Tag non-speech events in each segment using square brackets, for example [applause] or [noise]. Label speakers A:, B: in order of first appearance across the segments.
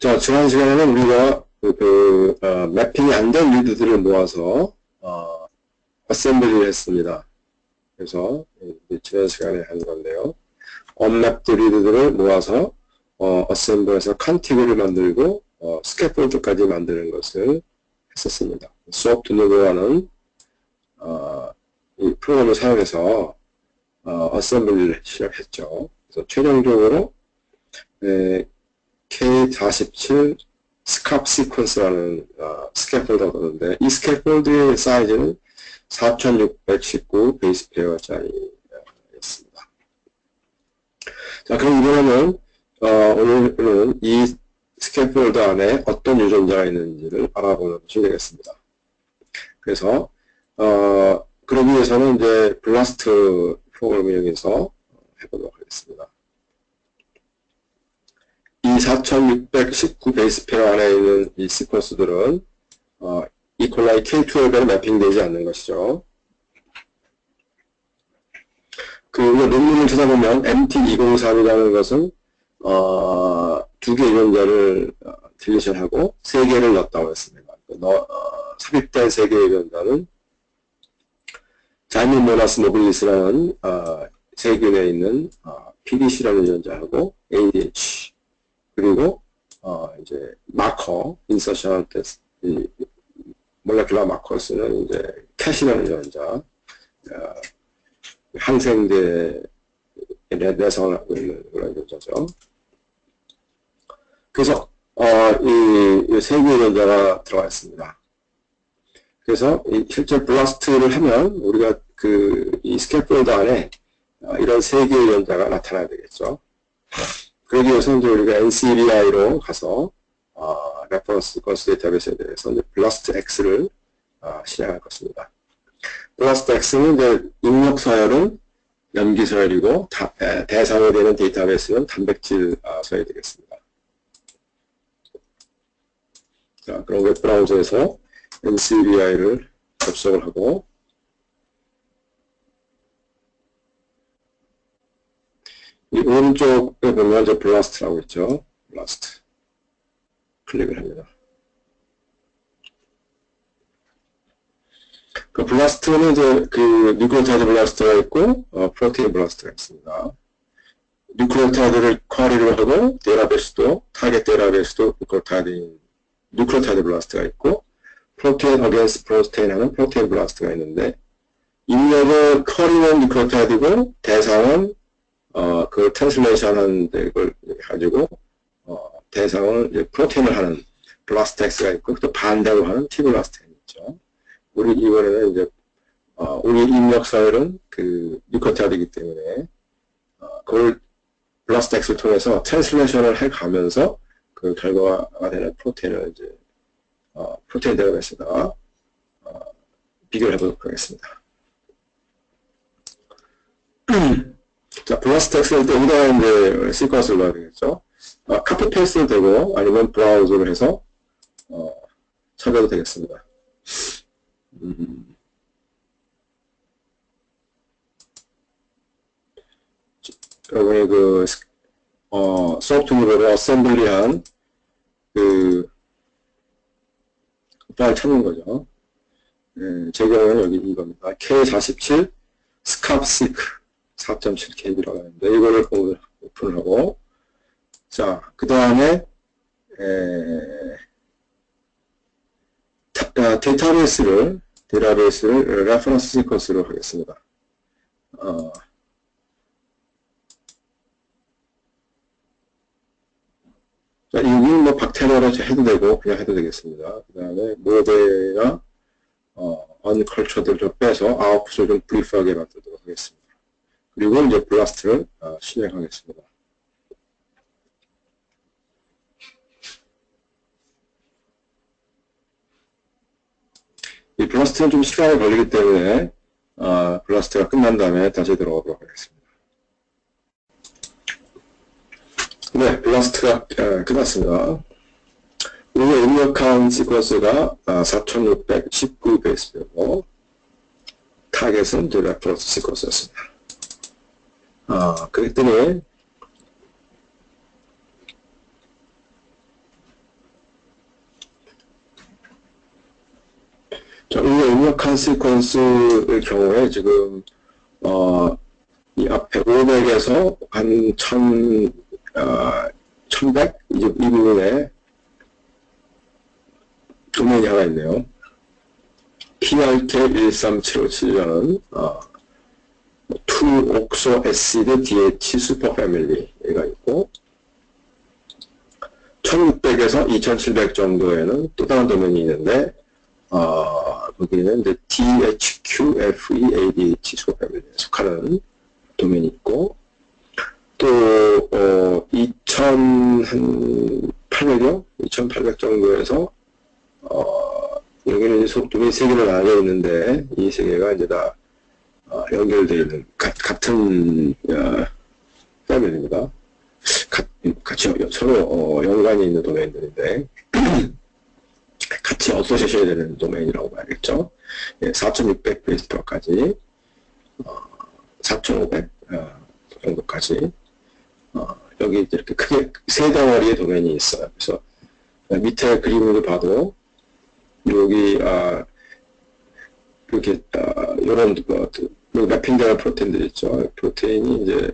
A: 자, 지난 시간에는 우리가 그, 그 어, 매핑이 안 된 리드들을 모아서 어, 어셈블리를 했습니다. 그래서 지난 시간에 한 건데요. 언맵드 리드들을 모아서 어, 어셈블에서 컨티그를 만들고 어, 스캐폴드까지 만드는 것을 했었습니다. 수업 동안은 어, 이 프로그램을 사용해서 어, 어셈블리를 시작했죠. 그래서 최종적으로 에, K47 스캅 시퀀스라는 어, 스캐폴더가 있는데 이 스캐폴드의 사이즈는 4619 베이스 페어짜리였습니다. 자 그럼 이번에는 어, 오늘은 이 스캐폴드 안에 어떤 유전자가 있는지를 알아보는 것이 되겠습니다. 그래서 어, 그러기 위해서는 이제 블라스트 프로그램을 이용해서 해보도록 하겠습니다. 이 4619 베이스 페어 안에 있는 이 시퀀스들은 어, 이콜라이 K12에 매핑되지 않는 것이죠. 그 논문을 찾아보면 MT203이라는 것은 어, 두 개의 유전자를 딜리션하고 세 개를 넣었다고 했습니다. 그 너, 어, 삽입된 세 개의 유전자는 자이민 모나스 노블리스라는 어, 세균에 있는 어, PDC라는 유전자하고 ADH 그리고 어, 이제 마커 인서션 테스트 몰레큘라 마커스는 이제 캐시라는 유전자 어, 항생제 내성을 하고 있는 그런 유전자죠. 그래서 어, 이세 개의 유전자가 들어가 있습니다. 그래서 실제 블라스트를 하면 우리가 그 이 스캐폴드 안에 어, 이런 세 개의 유전자가 나타나야 되겠죠. 그러기 위해서 이제 우리가 NCBI로 가서 어, 레퍼런스 건스 데이터베이스에 대해서 이제 블라스트 X를 어, 실행할 것입니다. 블라스트 X는 이제 입력 서열은 염기 서열이고 다, 에, 대상이 되는 데이터베이스는 단백질 어, 서열이 되겠습니다. 자, 그럼 웹브라우저에서 NCBI를 접속을 하고 이 오른쪽에 보면 이제 블라스트라고 있죠. 블라스트. 클릭을 합니다. 그 블라스트는 이제 그 뉴클리오타이드 블라스트가 있고 어, 프로테인 블라스트가 있습니다. 뉴클리오타이드를 쿼리를 하고 데이터베이스도 타겟 데이터베이스도 뉴클리오타이드 뉴클리오타이드 블라스트가 있고 프로테인 어게인스 프로테인 하는 프로테인 블라스트가 있는데 입력을 쿼리는 뉴클리오타이드고 대상은 어, 그 트랜슬레이션 하는 걸 가지고, 어, 대상을 이제 프로테인을 하는 블라스텍스가 있고, 또 반대로 하는 티블라스텍이 있죠. 우리 이번에는 이제, 어, 우리 입력 사율은 그 뉴커타드이기 때문에, 어, 그걸 블라스텍스를 통해서 트랜슬레이션을 해 가면서 그 결과가 되는 프로테인을 이제, 어, 프로테인 데이터베이스에다가, 어, 비교를 해보도록 하겠습니다. [clears throat] 자, 블라스 텍스를 때 여기다가 이제 시퀀스를 넣어야 되겠죠. 아, 카피 페이스도 되고, 아니면 브라우저를 해서, 어, 찾아도 되겠습니다. 음. 여러분이 그, 어, 소프트웨어로 어셈블리한 그, 파일 찾는 거죠. 예, 제 경우는 여기 이겁니다. K47 스캅 시크 4.7kb라고 하는데 이거를 오픈을 하고 자 그 다음에 데이터베이스를 데이터베이스를 레퍼런스 시퀀스로 하겠습니다. 어, 자, 여기는 뭐 박테리아로 해도 되고 그냥 해도 되겠습니다. 그 다음에 모델이나 어, 언컬처들을 좀 빼서 아웃풋을 좀 브리프하게 만들도록 하겠습니다. 그리고 이제 블라스트를 어, 실행하겠습니다. 이 블라스트는 좀 시간이 걸리기 때문에 어, 블라스트가 끝난 다음에 다시 들어가도록 하겠습니다. 네, 블라스트가 어, 끝났습니다. 우리가 입력한 시퀀스가 4619 베이스고 타겟은 이제 레퍼런스 시퀀스였습니다. 어, 그랬더니 자, 이 음역한 시퀀스의 경우에 지금 어, 이 앞에 500에서 한 1000, 어, 1100? 이, 이 부분에 조명이 하나 있네요. PRK13757이라는 어, 투 옥소 에시드 DH 슈퍼 패밀리가 있고 1600에서 2700 정도에는 또 다른 도면이 있는데 어, 거기는 이제 THQFEADH 슈퍼 패밀리에 속하는 도면이 있고 또 어, 2800여 2800 정도에서 어, 여기는 도면이 세 개로 나뉘어 있는데 이 세 개가 이제 다 어, 연결되어 있는 가, 같은 어. 가, 같이 서로 어, 연관이 있는 도메인들인데 [clears throat] 같이 어소시해야 되는 도메인이라고 봐야겠죠. 예, 4600 베이스터까지 어, 4500 어, 정도까지 어, 여기 이렇게 크게 세 덩어리의 도면이 있어요. 그래서 밑에 그림을 봐도 여기 아, 이렇게 아, 이런 어, 여기 매핑되는 프로테인들 있죠. 프로테인이 이제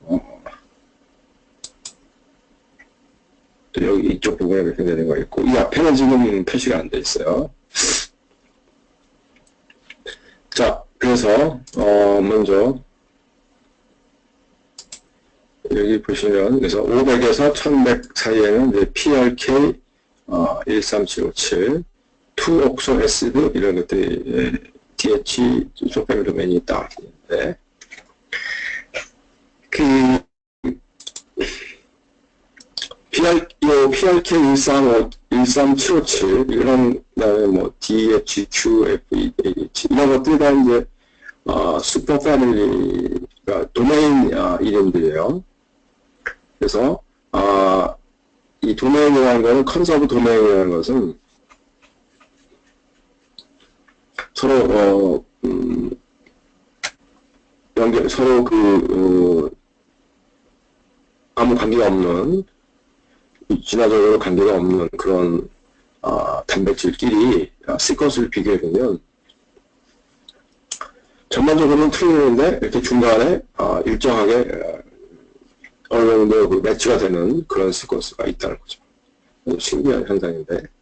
A: 어, 또 여기 이쪽 부분에 매핑되는 거 있고 이 앞에는 지금 표시가 안 돼 있어요. 자, 그래서 어, 먼저 여기 보시면 그래서 500에서 1100 사이에는 이제 PRK 어, 13757 투옥소 에시드 이런 것들이 예, DH 소패밀 도면이 있다. 네. 그 PR, 요 PRK 135, 13757 이런 그다음에 뭐 DHQFEH 이런 것들이 다 이제 어, 슈퍼 패밀리가 도메인 어, 이름들이에요. 그래서 아, 이 도메인이라는 거는 컨서브 도메인이라는 것은 서로 어, 음, 연결 서로 그 어, 아무 관계가 없는 진화적으로 관계가 없는 그런 아, 단백질끼리 아, 시퀀스를 비교해 보면 전반적으로는 틀리는데 이렇게 중간에 아, 일정하게 아, 어느 정도 그 매치가 되는 그런 시퀀스가 있다는 거죠. 신기한 현상인데.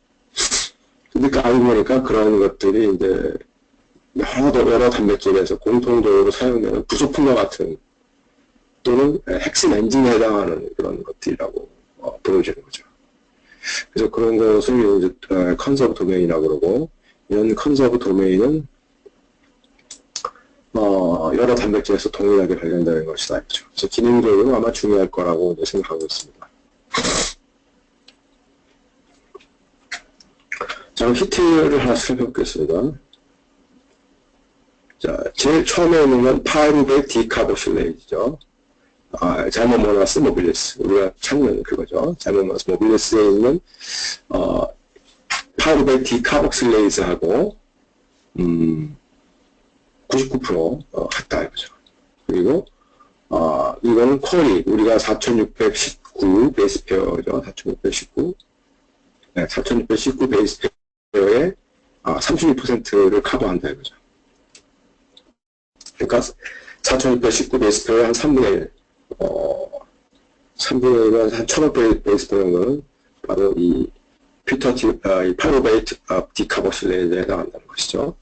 A: 근데 알고 보니까 그런 것들이 이제 여러, 여러 단백질에서 공통적으로 사용되는 부속품과 같은 또는 핵심 엔진에 해당하는 그런 것들이라고 어, 보여지는 거죠. 그래서 그런 것을 이제 어, 컨서브 도메인이라고 그러고 이런 컨서브 도메인은 어, 여러 단백질에서 동일하게 발견되는 것이다. 그렇죠. 그래서 기능적으로 아마 중요할 거라고 생각하고 있습니다. 자, 히트를 하나 살펴보겠습니다. 자, 제일 처음에 있는 건 파이루베 디카보실레이즈죠. 아, 자모모나스 모빌리스. 우리가 찾는 그거죠. 자모모나스 모빌리스에 있는, 어, 파이루베 디카복실레이즈하고, 음, 99% 어, 같다 이거죠. 그리고 어, 이거는 퀄이 우리가 4619 베이스 페어죠. 4619 네, 4619 베이스 페어 의 아, 32%를 커버한다 이거죠. 그러니까 4619 베이스 페어의 한 3분의 1 어, 3분의 1은 한 1500 베이스 페어는 바로 이 퓨터티, 아, 이 파로베이트 아, 디카보실레이즈에 해당한다는 것이죠.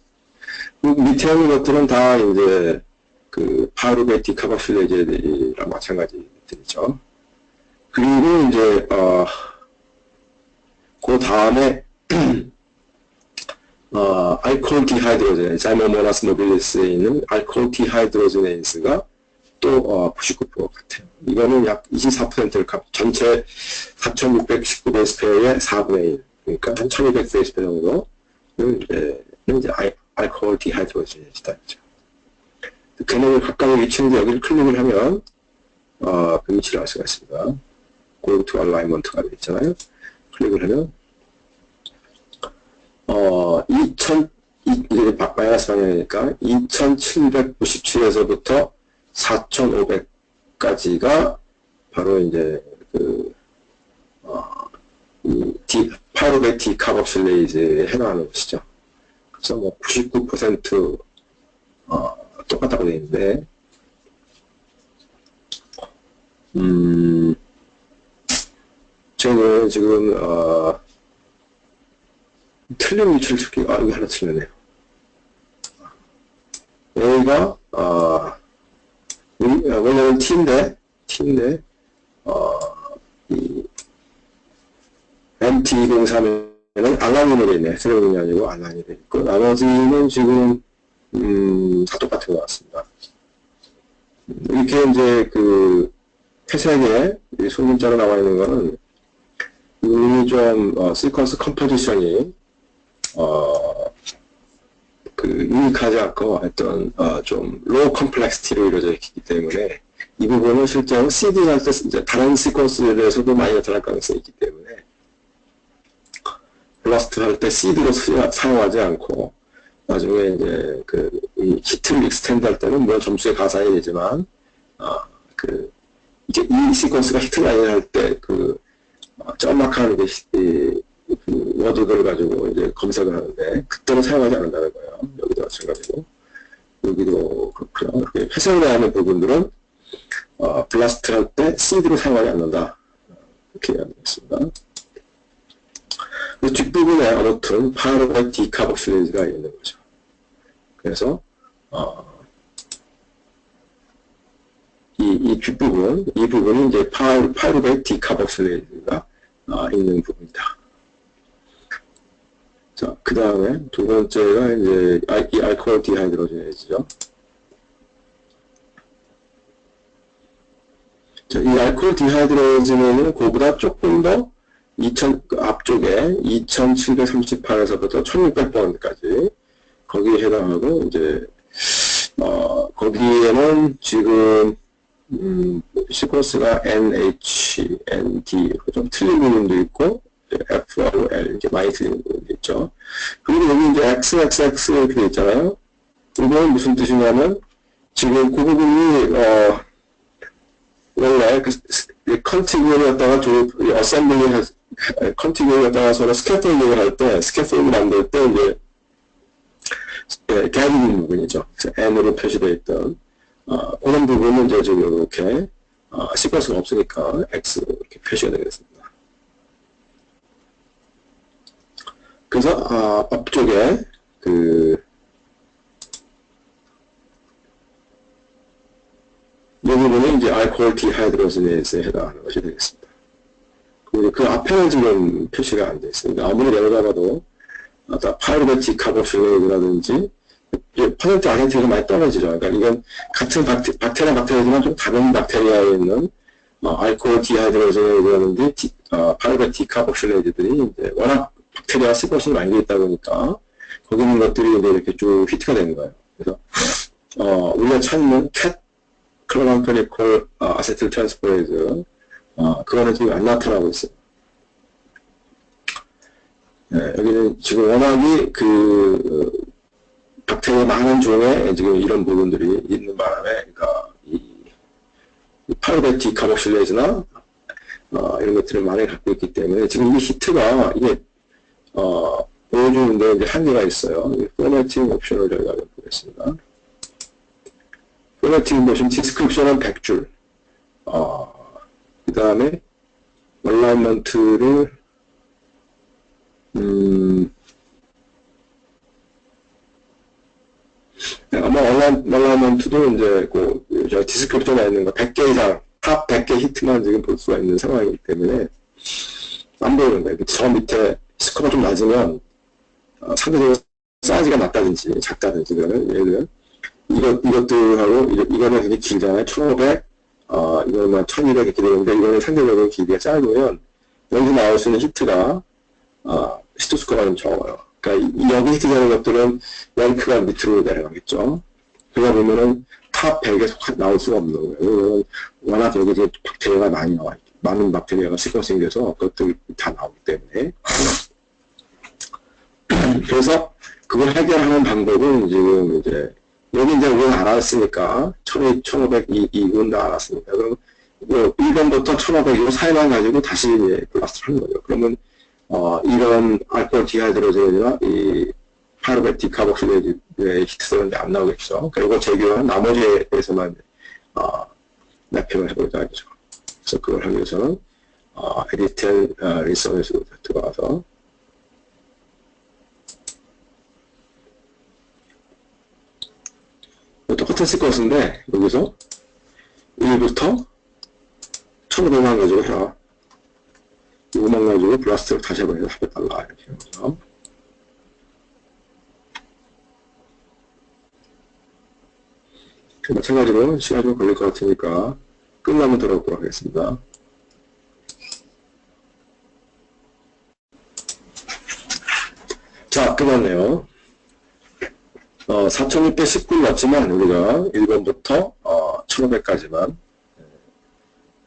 A: 그 밑에 있는 것들은 다 이제 그 파루베티 카바실레제랑 마찬가지들이죠. 그리고 이제 어, 그 다음에 [clears throat] 어, 알코올 디하이드로젠, 자이모모나스 노빌리스에 있는 알코올 디하이드로제네이스가 또 어, 99% 같아요. 이거는 약 24%를 값, 전체 4,619 베이스페어의 4분의 1, 그러니까 한1,200 베이스페어 정도는 이제, 이제 알코올 디하이드로젠이다. 걔네들 각각의 위치인데 여기를 클릭을 하면 어, 그 위치를 알 수가 있습니다. To Alignment가 되어 있잖아요. 클릭을 하면 어, 2000 이게 마이너스 방향이니까 2797에서부터 4500까지가 바로 이제 그 어, 이 디, 파이로베티 카복실레이즈에 해당하는 것이죠. 그래서 뭐 99% 어, 똑같다고 되어 있는데 음, 저는 지금 어, 틀린 위치를 찾기 아 이거 하나 틀렸네요. 여기가 어, 원래는 T인데 T인데 어, 이 MT03에는 알라닌이 되어 있네. 세로문이 아니고 알라닌이 되어 있고 나머지는 지금 음, 다 똑같은 것 같습니다. 이렇게 이제 그 회색에 소문자로 나와 있는 거는 이미 좀 어, 시퀀스 컴포지션이 어, 그 유니크하지 않고 어떤 어, 좀 로우 컴플렉시티로 이루어져 있기 때문에 이 부분은 실제로 CD 할때 이제 다른 시퀀스에 대해서도 많이 나타날 가능성이 있기 때문에 블라스트 할 때 CD로 사용하지 않고 나중에 이제 그이 히트를 익스텐드 할 때는 뭐 점수에 가산이 되지만 어그 이제 이 시퀀스가 히트 라인 할때그 어, 점막하는 게 이, 그 워드들을 가지고 이제 검색을 하는데 그때는 사용하지 않는다는 거예요. 여기도 마찬가지고 여기도 그렇고요. 회색으로 하는 부분들은 어, 블라스트 할 때 CD로 사용하지 않는다. 이렇게 이야기했습니다. 뒷부분에 아무튼 파르과 디카복실레이즈가 있는 거죠. 그래서 어, 이, 이 뒷부분, 이 부분이 이제 파르, 파르과 디카복실레이즈가 어, 있는 부분이다. 자, 그 다음에 두 번째가 이제 이 알코올 디하이드로제이죠. 자, 이 알코올 디하이드로제는 그보다 조금 더 2000, 그 앞쪽에 2738에서부터 1600번까지 거기에 해당하고 이제 어, 거기에는 지금 음, 시퀀스가 NH, ND 좀 틀린 부분도 있고 FOL 이렇게 부분도 있죠. 그리고 여기 이제 XXX 이렇게 돼 있잖아요. 이건 무슨 뜻이냐면 지금 그 부분이 어, 원래 그 컨티그였다가 두 어셈블리 컨티그였다가 서로 스캐폴딩을 할 때 스캐폴딩 만들 때 이제 예, 갭이 부분이죠. N으로 표시되어 있던 어, 그런 부분은 이제 지금 이렇게 어, 시퀀스가 없으니까 X 이렇게 표시가 되겠습니다. 그래서 어, 앞쪽에 그이 부분은 이제 알코올 디하이드로지네이스에 해당하는 것이 되겠습니다. 그 앞에는 지금 표시가 안 되어 있습니다. 아무리 내려가봐도 파이르베티 카보실레이드라든지 퍼센트 아젠티가 많이 떨어지죠. 그러니까 이건 같은 박테, 박테리아 박테리아지만 좀 다른 박테리아에 있는 어, 알코올 디하이드로제이드라든지 어, 파이르베티 카보실레이드들이 이제 워낙 박테리아 스포션이 많이 되어 있다 보니까 거기 있는 것들이 이렇게 쭉 히트가 되는 거예요. 그래서 어, 우리가 찾는 캣 클로란페니콜 어, 아세틸 트랜스포레이즈 어, 그거는 지금 안 나타나고 있어요. 네, 여기는 지금 워낙이 그 박테리아 많은 종에 지금 이런 부분들이 있는 바람에 그러니까 파르베티 카복실레이즈나 어, 이런 것들을 많이 갖고 있기 때문에 지금 이 히트가 이게 어, 보여주는데 이제 한계가 있어요. 포매팅 옵션을 저희가 보겠습니다. 포매팅 보시면 디스크립션은 100줄. 어, 그 다음에 얼라이먼트를 음, 아마 얼라이먼트도 이제 그, 저 디스크립션에 있는 거 100개 이상, 탑 100개 히트만 지금 볼 수가 있는 상황이기 때문에 안 보이는 거예요. 저 밑에 스코어가 좀 낮으면 어, 상대적으로 사이즈가 낮다든지 작다든지 그러면 예를 들면 이것, 이것들하고 이거는 되게 길잖아요. 1500, 어, 이거는 1200 이렇게 되는데 이거는 상대적으로 길이가 짧으면 여기서 나올 수 있는 히트가 어, 히트 스코어가 좀 적어요. 그러니까 여기 히트 되는 것들은 랭크가 밑으로 내려가겠죠. 그러다 보면은 탑 100에 속 나올 수가 없는 거예요. 워낙 여기 이제 박테리아가 많이 나와 있고 많은 박테리아가 시퀀싱 돼서 그것들이 다 나오기 때문에 그래서 그걸 해결하는 방법은 지금 이제 여기 이제 우리는 알았으니까 1500, 2군 다 알았으니까 그럼 뭐 1번부터 1500이고 사이만 가지고 다시 이제 플러스를 하는 거죠. 그러면 어, 이런 알코올 디하이드로젠이나 이 파르베티 카복실레이드 히트되는데 안 나오겠죠. 그리고 제기한 나머지에 대해서만 어, 맵핑을 해보자 하죠. 그래서 그걸 하기 위해서는 어, 에디트 어, 리서에서 들어가서 똑같은 시퀀스인데 여기서 1부터 1500만 가지고 해라. 이거만 가지고 블라스트를 다시 해버려서 400달러 이렇게 거죠. 마찬가지로 시간이 좀 걸릴 것 같으니까 끝나면 돌아오도록 하겠습니다. 자, 끝났네요. 어, 4619 맞지만 우리가 1번부터 어, 1500까지만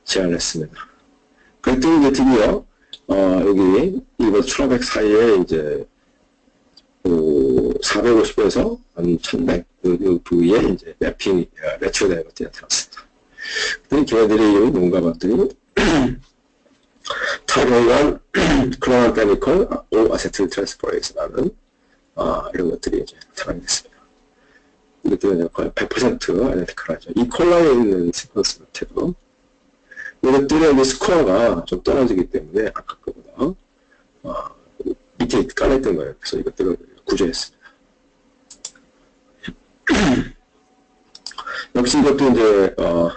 A: 제안했습니다. 그랬더니 이제 드디어 어, 여기 1번 1500 사이에 이제 그 450에서 한 1100, 그, 그 부위에 이제 맵핑이, 매치가 되는 것들이 나타났습니다. 그랬더니 걔네들이 뭔가 봤더니 타겟간 클로난 페니컬 오 아세틸 트랜스퍼레이스라는 아, 이런 것들이 이제 나타나게 됐습니다. 이것들은 거의 100% 아이덴티컬하죠. 이 콜라에 있는 시퀀스 같아도 이것들의 이제 스코어가 좀 떨어지기 때문에 아까 거보다 어, 밑에 깔려있던 거예요. 그래서 이것들을 구조했습니다. [clears throat] 역시 이것도 이제 어,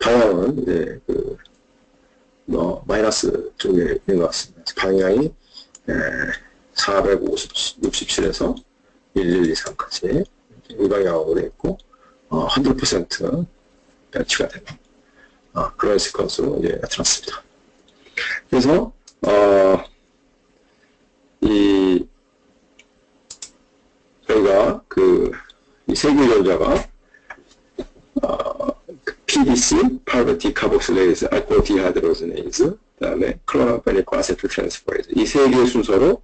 A: 방향은 이제 그 뭐, 마이너스 쪽에 있는 것 같습니다. 방향이 467에서 1123까지 이 되어 있고 어, 100% 배치가 되는 어, 그런 시퀀스로 이제 나타났습니다. 그래서 어, 이 저희가 그 이 세계전자가 어, PDC, Power Decarboxylase, Alcohol Dehydrogenase, 그다음에 Chlorobenic Acetyl Transferase 이세 개의 순서로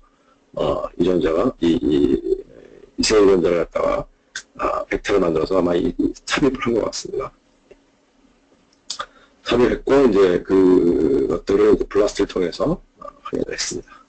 A: 어, 이 전자가 이, 이, 이 세계전자를 갖다가 아, 벡터를 만들어서 아마 이, 이 삽입을 한 것 같습니다. 삽입했고 이제 그것들을 이제 블라스트를 통해서 어, 확인을 했습니다.